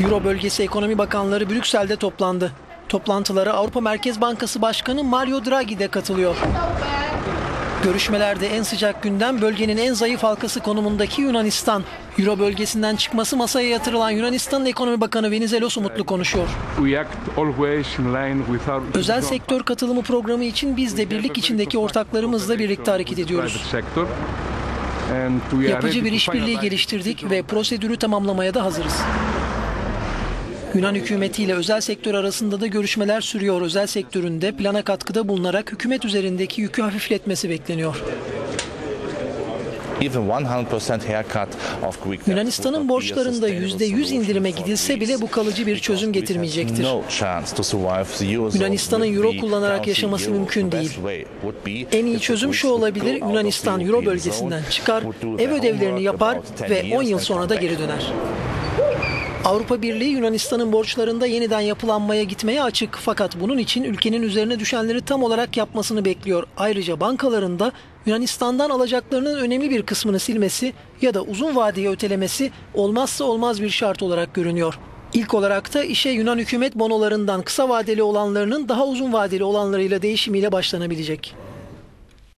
Euro bölgesi ekonomi bakanları Brüksel'de toplandı. Toplantılara Avrupa Merkez Bankası Başkanı Mario Draghi de katılıyor. Görüşmelerde en sıcak gündem bölgenin en zayıf halkası konumundaki Yunanistan. Euro bölgesinden çıkması masaya yatırılan Yunanistan'ın ekonomi bakanı Venizelos Umutlu konuşuyor. Özel sektör katılımı programı için biz de birlik içindeki ortaklarımızla birlikte hareket ediyoruz. Yapıcı bir işbirliği geliştirdik ve prosedürü tamamlamaya da hazırız. Yunan hükümetiyle özel sektör arasında da görüşmeler sürüyor. Özel sektöründe plana katkıda bulunarak hükümet üzerindeki yükü hafifletmesi bekleniyor. Even 100% haircut of Greek debt Yunanistan'ın borçlarında sustainable %100 solution indirime gidilse bile bu kalıcı bir çözüm getirmeyecektir. Yunanistan'ın euro kullanarak yaşaması mümkün değil. En iyi çözüm şu olabilir. Yunanistan Euro bölgesinden çıkar, ev ödevlerini yapar about 10 ve years 10 yıl sonra da geri döner. Avrupa Birliği Yunanistan'ın borçlarında yeniden yapılanmaya gitmeye açık fakat bunun için ülkenin üzerine düşenleri tam olarak yapmasını bekliyor. Ayrıca bankalarında Yunanistan'dan alacaklarının önemli bir kısmını silmesi ya da uzun vadeye ötelemesi olmazsa olmaz bir şart olarak görünüyor. İlk olarak da işe Yunan hükümet bonolarından kısa vadeli olanlarının daha uzun vadeli olanlarıyla değişimiyle başlanabilecek.